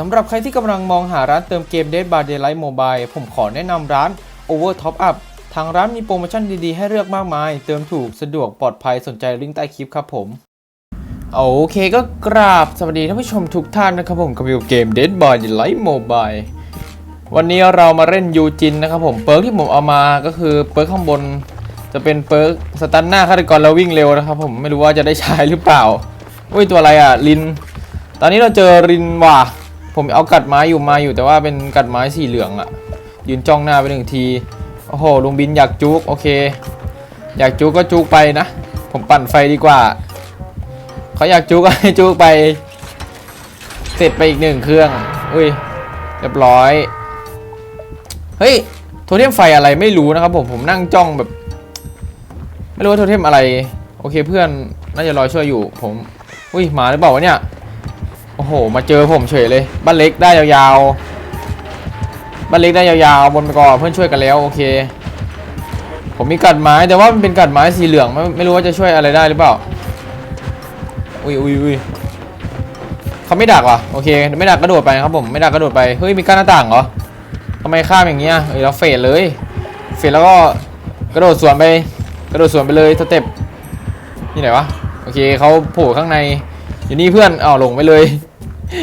สำหรับใครที่กำลังมองหาร้านเติมเกม Dead by Daylight Mobile ผมขอแนะนำร้าน Over Top Up ทางร้านมีโปรโมชั่นดีๆ ให้เลือกมากมาย เติมถูกสะดวกปลอดภัยสนใจลิงก์ใต้คลิปครับผมโอเคก็กราบสวัสดีท่านผู้ชมทุกท่านนะครับผมกับวิวเกม Dead by Daylight Mobile วันนี้เรามาเล่นยูจินนะครับผม เปิร์กที่ผมเอามาก็คือเปิร์กข้างบน จะเป็นเปิร์กสตันหน้าฆาตกรแล้ววิ่งเร็วนะครับผมไม่รู้ว่าจะได้ใช้หรือเปล่าอุ้ยตัวอะไรอะลิน ตอนนี้เราเจอรินว่ะ ผมเอากัดไม้อยู่มาอยู่แต่ว่าเป็นกัดไม้สีเหลืองอะยืนจ้องหน้าไปหนึ่งทีโอ้โหลุงบินอยากจุกโอเค อยากจุกก็จุกไปนะ ผมปั่นไฟดีกว่าเขาอยากจุกก็ให้จุกไป เสร็จไปอีกหนึ่งเครื่องอุ้ยเรียบร้อยเฮ้ยโทเทมไฟอะไรไม่รู้นะครับผมผมนั่งจ้องแบบ ไม่รู้ว่าโทเทมอะไร โอเคเพื่อนน่าจะรอช่วยอยู่ผมอุ้ยหมาหรือเปล่าวะเนี่ย โอ้โห มาเจอผมเฉยเลย บ้านเล็กได้ยาวๆ บ้านเล็กได้ยาวๆ บนไปก่อนเพื่อนช่วยกันแล้วโอเค ผมมีกัดไม้แต่ว่ามันเป็นกัดไม้สีเหลืองไม่ไม่รู้ว่าจะช่วยอะไรได้หรือเปล่า อุ้ยอุ้ยอุ้ยเขาไม่ดักว่ะโอเค ไม่ดักกระโดดไปครับผมไม่ดักกระโดดไปเฮ้ยมีกั้นหน้าต่างเหรอทำไมข้ามอย่างเงี้ยเฮ้ยเราเฟดเลย เฟดแล้วก็กระโดดสวนไป กระโดดสวนไปเลยสเต็ปนี่ไหนวะโอเคเขาโผล่ข้างในอยู่นี่เพื่อนอ้าวหลงไปเลย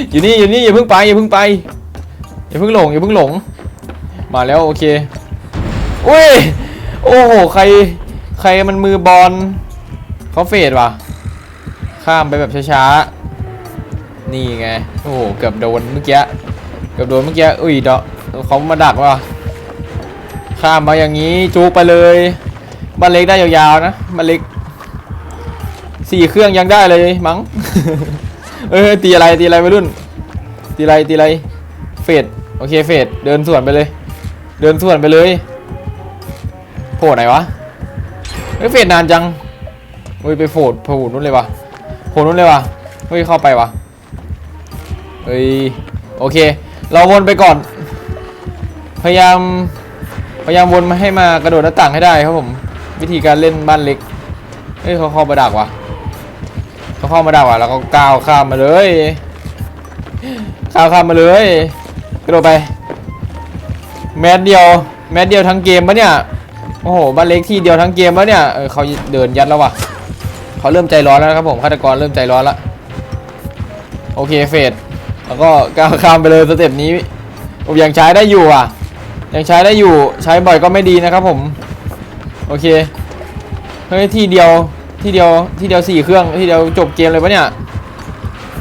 อยู่นี่อยู่นี่อย่าเพิ่งไปอย่าเพิ่งไปอย่าเพิ่งหลงอย่าเพิ่งหลง มาแล้วโอเคอุ้ยโอ้โหใครใครมันมือบอลเขาเฟดว่ะ ข้ามไปแบบช้าๆนี่ไงโอ้โหเกือบโดนเมื่อกี้เกือบโดนเมื่อกี้อุ้ยเดาะเขามาดักว่ะข้ามมาอย่างนี้จูกไปเลยบ้านเล็กได้ยาวๆนะบ้านเล็กสี่เครื่องยังได้เลยมั้ง เออตีอะไรตีอะไรวัยรุ่น ตีอะไรตีอะไรเฟดโอเคเฟดเดินสวนไปเลย เดินสวนไปเลยโผล่ไหนวะเฮ้ยเฟดนานจังเฮ้ยไปโผล่โผล่นู้นเลยวะโผล่นู้นเลยวะเฮ้ยเข้าไปวะเฮ้ยโอเค เราวนไปก่อน พยายามพยายามวนมาให้มากระโดดหน้าต่างให้ได้ครับผม วิธีการเล่นบ้านเล็กเฮ้ยเขาเข้ามาดักวะ เขาเข้ามาดักว่ะแล้วก็ก้าวข้ามมาเลยก้าวข้ามมาเลยกระโดดไป แมตเดียว แมตเดียวทั้งเกมปะเนี่ยโอ้โหบ้านเล็กที่เดียวทั้งเกมปะเนี่ยเออเขาเดินยัดแล้วว่ะเขาเริ่มใจร้อนแล้วนะครับผมฆาตกรเริ่มใจร้อนละโอเคเฟดแล้วก็ก้าวข้ามไปเลยสเต็ปนี้ผมยังใช้ได้อยู่อะ ยังใช้ได้อยู่ใช้บ่อยก็ไม่ดีนะครับผม โอเคเฮ้ยที่เดียว ที่เดียวที่เดียวสี่เครื่องที่เดียวจบเกมเลยปะเนี่ย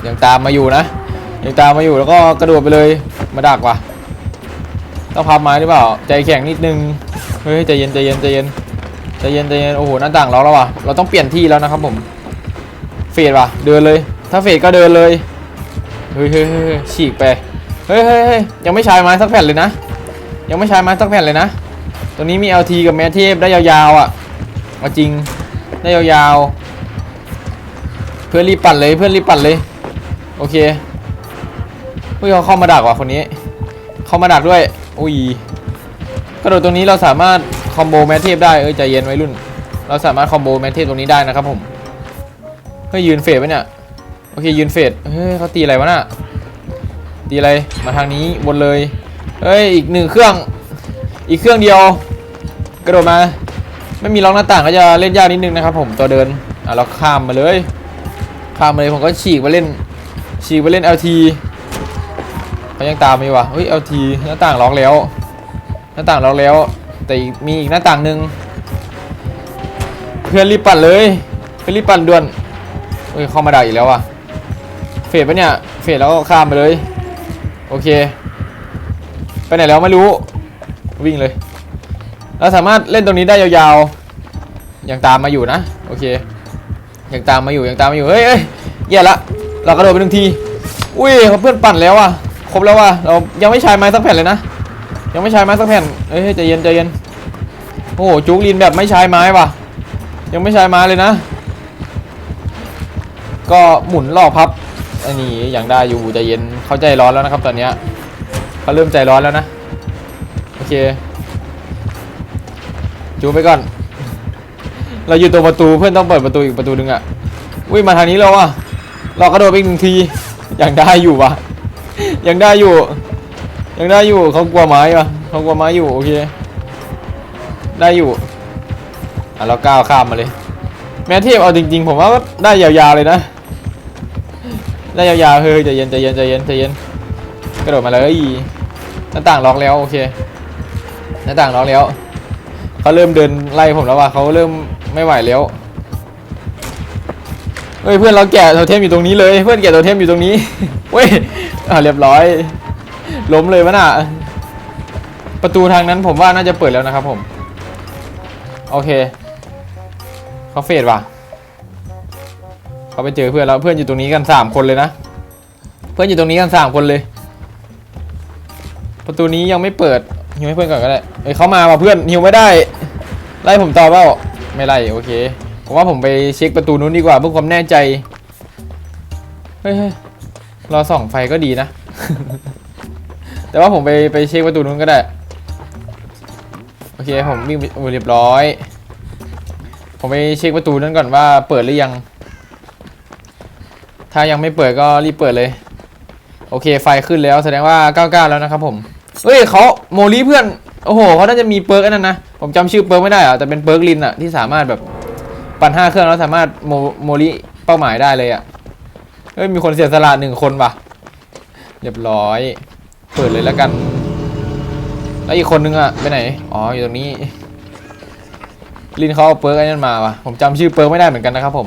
ยังตามมาอยู่นะยังตามมาอยู่แล้วก็กระโดดไปเลยมาดักว่ะต้องพับไม้หรือเปล่า ใจแข็งนิดนึงเฮ้ยใจเย็นใจเย็นใจเย็นใจเย็นใจเย็นโอ้โหหน้าต่างเราแล้วว่ะเราต้องเปลี่ยนที่แล้วนะครับผมเฟดว่ะเดินเลย ถ้าเฟดก็เดินเลยเฮ้ยเฮ้ยเฮ้ยฉีกไปเฮ้ยเฮ้ยเฮ้ยยังไม่ใช้ไม้สักแผ่นเลยนะ ยังไม่ใช้ไม้สักแผ่นเลยนะ ตรงนี้มี LT กับแมทเทพได้ยาวๆอะเอาจริง ได้ยาวๆ เพื่อนรีบปั่นเลยเพื่อนรีบปั่นเลย โอเคเฮ้ยเขาเข้ามาดักว่ะคนนี้ เข้ามาดักด้วย อุ้ยกระโดดตรงนี้เราสามารถคอมโบแมทเทพได้เอ้ยใจเย็นไว้รุ่น เราสามารถคอมโบแมทเทพตรงนี้ได้นะครับผมเฮ้ยยืนเฟดไว้เนี่ยโอเคยืนเฟดเฮ้ยเขาตีอะไรวะน่ะตีอะไรมาทางนี้วนเลยเฮ้ยอีกหนึ่งเครื่อง อีกเครื่องเดียว กระโดดมา ไม่มีล็อกหน้าต่างก็จะเล่นยากนิดนึงนะครับผมตัวเดินอะเราข้ามมาเลยข้ามมาเลยผมก็ฉีกไปเล่นฉีกไปเล่น LT เขายังตามมาอยู่วะเฮ้ย LT หน้าต่างล็อกแล้ว หน้าต่างล็อกแล้ว แต่มีอีกหน้าต่างหนึ่งเพื่อนรีบปั่นเลยเพื่อนรีบปั่นด่วนเฮ้ยเข้ามาด่าอีกแล้วว่ะเฟดปะเนี่ยเฟดแล้วก็ข้ามไปเลย โอเค ไปไหนแล้วไม่รู้วิ่งเลย เราสามารถเล่นตรงนี้ได้ยาวๆยังตามมาอยู่นะโอเคยังตามมาอยู่ยังตามมาอยู่เฮ้ยเฮ้ยแย่ละเรากระโดดไปหนึ่งทีอุ้ยเขาเพื่อนปั่นแล้วอะครบแล้วว่ะเรายังไม่ใช้ไม้สักแผ่นเลยนะยังไม่ใช้ไม้สักแผ่นเฮ้ยใจเย็นใจเย็นโอ้โหจุกลินแบบไม่ใช้ไม้ว่ะ ยังไม่ใช้ไม้เลยนะ ก็หมุนรอบพับอันนี้ยังได้อยู่ใจเย็นเขาใจร้อนแล้วนะครับตอนเนี้ยเขาเริ่มใจร้อนแล้วนะโอเค จูไปก่อน เราอยู่ตรงประตูเพื่อนต้องเปิดประตูอีกประตูหนึงอะวิ่งมาทางนี้แล้วอะเรากระโดดไปอีกหนึ่งทีย่างได้อยู่วะยังได้อยู่ ยังได้อยู่เขากลัวไม้ปะเขากลัวไม้อยู่โอเคได้อยู่อะเราก้าวข้ามมาเลย แม้เทียบเอาจริง ๆ ผมว่าก็ได้ยาวๆเลยนะได้ยาวๆเฮ้ยใจเย็นใจเย็นใจเย็นใจเย็นกระโดดมาเลยหน้าต่างล็อกแล้วโอเคหน้าต่างล็อกแล้ว เขาเริ่มเดินไล่ผมแล้วว่ะเขาเริ่มไม่ไหวแล้วเฮ้ยเพื่อนเราแกะโทเทมอยู่ตรงนี้เลย เพื่อนแกะโทเทมอยู่ตรงนี้เว้ยอ่าเรียบร้อย ล้มเลยวะน่ะประตูทางนั้นผมว่าน่าจะเปิดแล้วนะครับผม โอเคเขาเฟดว่ะเขาไปเจอเพื่อนแล้วเพื่อนอยู่ตรงนี้กันสามคนเลยนะเพื่อนอยู่ตรงนี้กันสามคนเลย ประตูนี้ยังไม่เปิดฮิวให้เพื่อนก่อนก็ได้เอ้ยเขามาว่ะเพื่อนฮิวไม่ได้ ไล่ผมต่อเปล่าไม่ไล่โอเคผมว่าผมไปเช็คประตูนู้นดีกว่าเพื่อความแน่ใจเฮ้ยรอส่องไฟก็ดีนะ แต่ว่าผมไปไปเช็คประตูนู้นก็ได้ โอเคผมวิ่งไปเรียบร้อย ผมไปเช็คประตูนั้นก่อนว่าเปิดหรือยัง ถ้ายังไม่เปิดก็รีบเปิดเลย โอเคไฟขึ้นแล้วแสดงว่า 99 แล้วนะครับผม เฮ้ยเขาโมลีเพื่อน โอ้โหเขาน่าจะมีเปิร์กนนั้นนะ ผมจำชื่อเปิร์กไม่ได้อะแต่เป็นเปิร์กลินอะที่สามารถแบบปั่นห้าเครื่องแล้วสามารถโมโมลีเป้าหมายได้เลยอะเฮ้ยมีคนเสียสละหนึ่งคนว่ะเรียบร้อย เปิดเลยแล้วกัน แล้วอีกคนนึงอะไปไหน อ๋ออยู่ตรงนี้ ลินเขาเอาเปิร์กไอ้นั่นมาว่ะ ผมจำชื่อเปิร์กไม่ได้เหมือนกันนะครับผม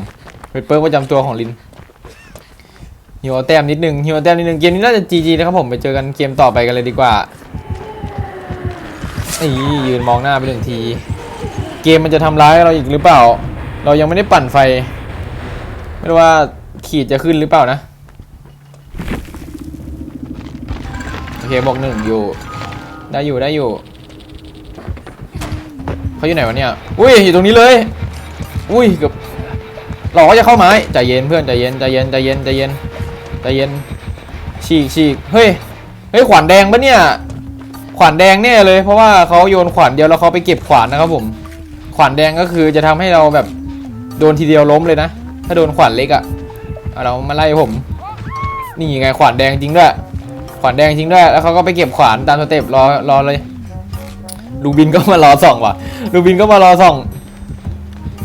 เป็นเปิร์กประจำตัวของลินหิวเอาแต้มนิดนึงหิวเอาแต้มนิดนึงเกมนี้น่าจะ GG นะครับผมไปเจอกันเกมต่อไปกันเลยดีกว่า นี่ยืนมองหน้าไปหนึ่งที เกมมันจะทำร้ายเราอีกหรือเปล่า เรายังไม่ได้ปั่นไฟ ไม่รู้ว่าขีดจะขึ้นหรือเปล่านะ โอเคบอกหนึ่งอยู่ ได้อยู่ได้อยู่เขาอยู่ไหนวะเนี่ย อุ้ยอยู่ตรงนี้เลย อุ้ยเกือบหลอกจะเข้าไม้ใจเย็นเพื่อนใจเย็นใจเย็นใจเย็นใจเย็นใจเย็นฉีกฉีกเฮ้ยเฮ้ยขวานแดงปะเนี่ย ขวานแดงแน่เลย เพราะว่าเขาโยนขวานเดียวแล้วเขาไปเก็บขวานนะครับผม ขวานแดงก็คือจะทำให้เราแบบโดนทีเดียวล้มเลยนะ ถ้าโดนขวานเล็กอะ่ะเอาเรามาไล่ผม นี่ไงขวานแดงจริงด้วย ขวานแดงจริงด้วย แล้วเขาก็ไปเก็บขวานตามสเต็ปรอรอเลยลูบินก็มารอส่องว่ะลูบินก็มารอส่อง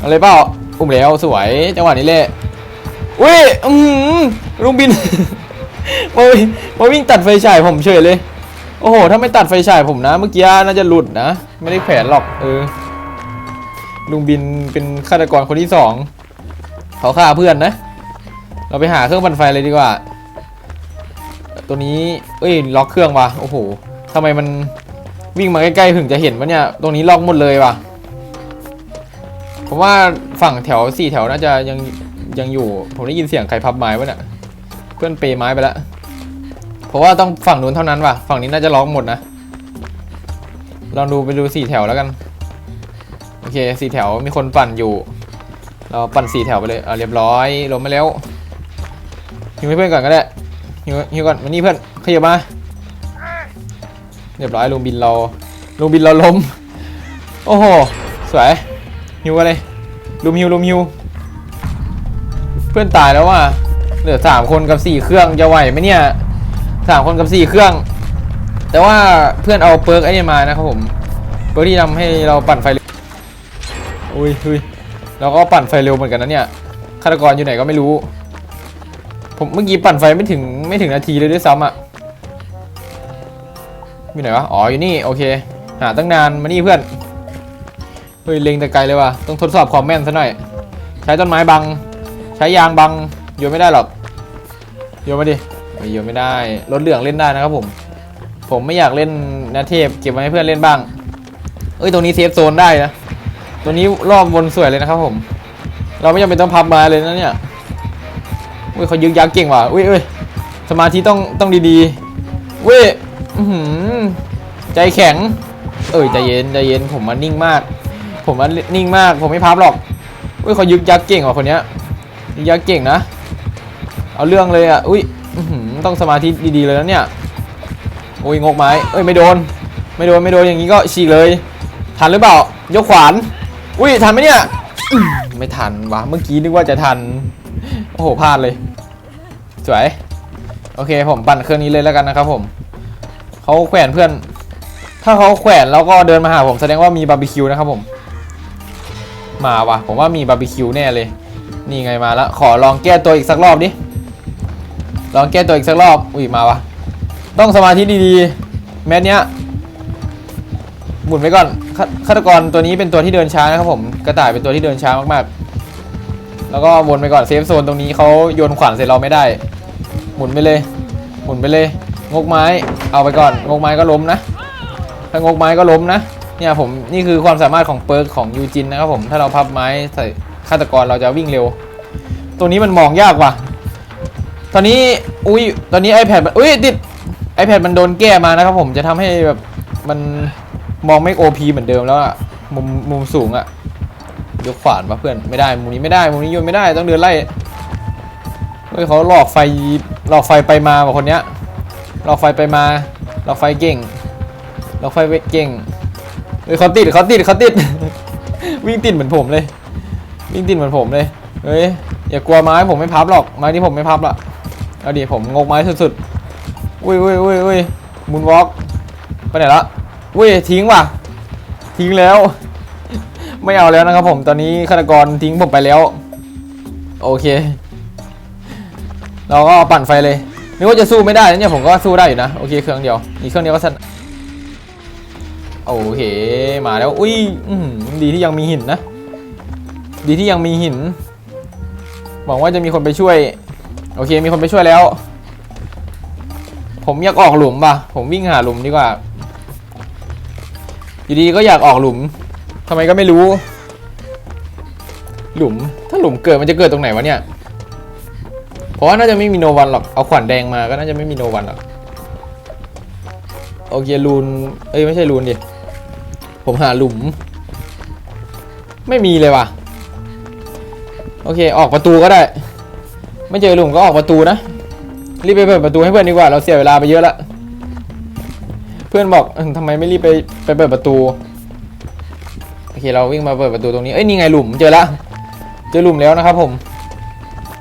อะไรเปล่าอุ้มแล้วสวยจังหวะนี้เลยอุ้ยอืมลุงบินมาวิ่งตัดไฟฉายผมเฉยเลย โอ้โห ถ้าไม่ตัดไฟฉายผมนะ เมื่อกี้น่าจะหลุดนะ ไม่ได้แผลหรอก เออ ลุงบินเป็นฆาตกรคนที่สองเขาฆ่าเพื่อนนะ เราไปหาเครื่องปั่นไฟเลยดีกว่า ตัวนี้ เอ้ย ล็อกเครื่องว่ะ โอ้โหทำไมมันวิ่งมาใกล้ๆถึงจะเห็นวะเนี่ย ตรงนี้ล็อกหมดเลยว่ะผมว่าฝั่งแถวสี่แถวน่าจะยังยังอยู่ ผมได้ยินเสียงใครพับไม้วะเนี่ย เพื่อนเปย์ไม้ไปแล้ว เพราะว่าต้องฝั่งนู้นเท่านั้นว่ะ ฝั่งนี้น่าจะล็อกหมดนะ ลองดูไปดูสี่แถวแล้วกัน โอเคสี่แถวมีคนปั่นอยู่ เราปั่นสี่แถวไปเลย เอาเรียบร้อยลงมาแล้วฮิวให้เพื่อนก่อนก็ได้ฮิวฮิวก่อนมานี่เพื่อนขยับมาเรียบร้อยลุงบินเราลุงบินเราล้ม โอ้โห สวยฮิวกันเลยลุมฮิวลุมฮิว เพื่อนตายแล้วว่ะเหลือสามคนกับสี่เครื่องจะไหวไหมเนี่ย สามคนกับสี่เครื่อง แต่ว่าเพื่อนเอาเปิร์กไอ้นี่มานะครับผม เปิร์กที่ทำให้เราปั่นไฟเร็วอุ้ยอุ้ยเราก็ปั่นไฟเร็วเหมือนกันนะเนี่ยฆาตกรอยู่ไหนก็ไม่รู้ ผมเมื่อกี้ปั่นไฟไม่ถึงไม่ถึงนาทีเลยด้วยซ้ำอะอยู่ไหนวะ อ๋อ อยู่นี่ โอเค หาตั้งนาน มานี่เพื่อน เฮ้ย เล็งแต่ไกลเลยว่ะ ต้องทดสอบความแม่นซะหน่อย ใช้ต้นไม้บัง ใช้ยางบัง โยนไม่ได้หรอก โยนมาดิ ไม่โยนไม่ได้รถเหลืองเล่นได้นะครับผม ผมไม่อยากเล่นนาเทพเก็บไว้ให้เพื่อนเล่นบ้าง เอ้ยตรงนี้เซฟโซนได้นะตัวนี้รอบวนสวยเลยนะครับผม เราไม่จำเป็นต้องพับม้เลยนะเนี่ยอุ้ยเขายึกยักเก่งว่ะอุ้ยอุ้ยสมาธิต้องต้องดีๆอุ้ยหือใจแข็ง เอ้ยใจเย็นใจเย็นผมมันนิ่งมาก ผมมันนิ่งมาก ผมไม่พับหรอกอุ้ยเขายึกยักเก่งว่ะคนเนี้ยยึกยักเก่งนะ เอาเรื่องเลยอะอุ้ย ต้องสมาธิดีๆเลยนะเนี่ย โอ้ยงกไม้ เอ้ยไม่โดน ไม่โดนไม่โดนอย่างนี้ก็ฉีกเลย ทันหรือเปล่า ยกขวาน อุ้ยทันไหมเนี่ย ไม่ทันวะ เมื่อกี้นึกว่าจะทัน โอ้โหพลาดเลย สวย โอเคผมปั่นเครื่องนี้เลยแล้วกันนะครับผมเขาแขวนเพื่อน ถ้าเขาแขวนแล้วก็เดินมาหาผมแสดงว่ามีบาร์บีคิวนะครับผม มาวะผมว่ามีบาร์บีคิวแน่เลย นี่ไงมาแล้วขอลองแก้ตัวอีกสักรอบดิ ลองแก้ตัวอีกสักรอบ อุ้ยมาวะ ต้องสมาธิดีๆ แมทเนี้ยหมุนไว้ก่อนฆาฆาตกรตัวนี้เป็นตัวที่เดินช้านะครับผม กระต่ายเป็นตัวที่เดินช้ามากๆ แล้วก็วนไปก่อนเซฟโซนตรงนี้เขาโยนขวานใส่เราไม่ได้ หมุนไปเลย หมุนไปเลย งกไม้ เอาไปก่อน งกไม้ก็ล้มนะ ถ้างกไม้ก็ล้มนะ เนี่ยผมนี่คือความสามารถของเปิร์กของยูจินนะครับผม ถ้าเราพับไม้ใส่ฆาตกรเราจะวิ่งเร็ว ตัวนี้มันมองยากว่ะ ตอนนี้อุ้ยตอนนี้ iPad มันอุ้ยติด iPad มันโดนแก้มานะครับผมจะทำให้แบบมันมองไม่ OP เหมือนเดิมแล้วอะมุมมุมสูงอะยกขวานมาเพื่อนไม่ได้มุมนี้ไม่ได้มุมนี้โยนไม่ได้ต้องเดินไล่เฮ้ยเขาหลอกไฟหลอกไฟไปมาว่ะคนเนี้ยหลอกไฟไปมาหลอกไฟเก่งหลอกไฟเก่งเฮ้ยเขาติดเขาติดเขาติด วิ่งติดเหมือนผมเลย วิ่งติดเหมือนผมเลยเฮ้ยอย่ากลัวไม้ผมไม่พับหรอกไม้ที่ผมไม่พับละ เอาดิผมงกไม้สุดๆอุ้ยอุ้ยอุ้ยอุ้ยมุนวอล์กไปไหนละอุ้ยทิ้งว่ะ ทิ้งแล้ว ไม่เอาแล้วนะครับผมตอนนี้ฆาตกรทิ้งผมไปแล้ว โอเค เราก็ปั่นไฟเลยนึกว่าจะสู้ไม่ได้นะเนี่ยผมก็สู้ได้อยู่นะโอเคเครื่องเดียวอีกเครื่องเดียวก็สันโอเคมาแล้วอุ้ยดีที่ยังมีหินนะ ดีที่ยังมีหินหวังว่าจะมีคนไปช่วย โอเคมีคนไปช่วยแล้ว ผมอยากออกหลุมป่ะ ผมวิ่งหาหลุมดีกว่า อยู่ดีก็อยากออกหลุมทำไมก็ไม่รู้ หลุม ถ้าหลุมเกิดมันจะเกิดตรงไหนวะเนี่ย เพราะว่าน่าจะไม่มีโนวันหรอก เอาขวานแดงมาก็น่าจะไม่มีโนวันหรอก โอเคลูน เอ้ยไม่ใช่ลูนดิ ผมหาหลุม ไม่มีเลยว่ะ โอเคออกประตูก็ได้ ไม่เจอหลุมก็ออกประตูนะ รีบไปเปิดประตูให้เพื่อนดีกว่า เราเสียเวลาไปเยอะละ เพื่อนบอกเอิ่มทำไมไม่รีบไปไปเปิดประตู โอเค เราวิ่งมาเปิดประตูตรงนี้ เอ้ย นี่ไงหลุม เจอละ เจอหลุมแล้วนะครับผม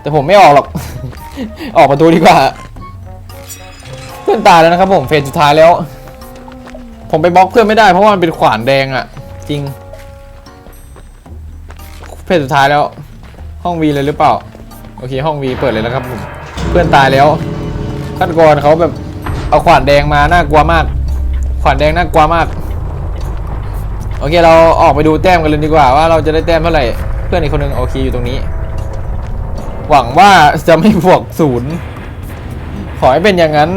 แต่ผมไม่ออกหรอก ออกประตูดีกว่า เพื่อนตายแล้วนะครับผม เฟสสุดท้ายแล้ว ผมไปบล็อกเพื่อนไม่ได้เพราะว่ามันเป็นขวานแดงอะจริง เฟสสุดท้ายแล้ว ห้องวีเลยหรือเปล่า โอเคห้องวีเปิดเลยแล้วครับผมเพื่อนตายแล้วฆานกรเขาแบบเอาขวานแดงมาน่ากลัวมาก ขวานแดงน่ากลัวมาก โอเคเราออกไปดูแต้มกันเลยดีกว่าว่าเราจะได้แต้มเท่าไหร่เพื่อนอีกคนหนึงโอเคอยู่ตรงนี้ หวังว่าจะไม่บวกศูนย์ขอให้เป็นอย่างนั้น